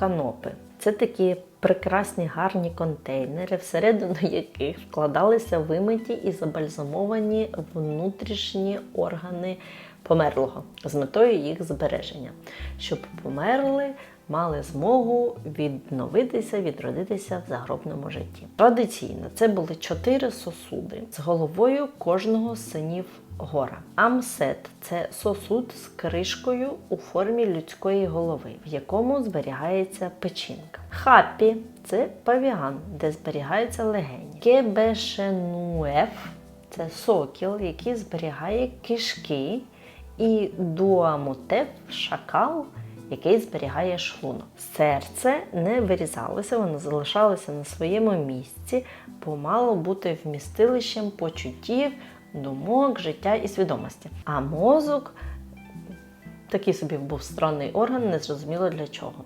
канопи. Це такі прекрасні гарні контейнери, всередину яких вкладалися вимиті і забальзамовані внутрішні органи померлого з метою їх збереження, щоб померли мали змогу відновитися, відродитися в загробному житті. Традиційно це були чотири сосуди з головою кожного з синів гора. Амсет це сосуд з кришкою у формі людської голови, в якому зберігається печінка. Хаппі це павіан, де зберігаються легені. Кебешенуеф це сокіл, який зберігає кишки. І дуамотеф шакал, який зберігає шлунок. Серце не вирізалося, воно залишалося на своєму місці, бо мало бути вмістилищем почуттів, думок, життя і свідомості. А мозок такий собі був странний орган, незрозуміло для чого.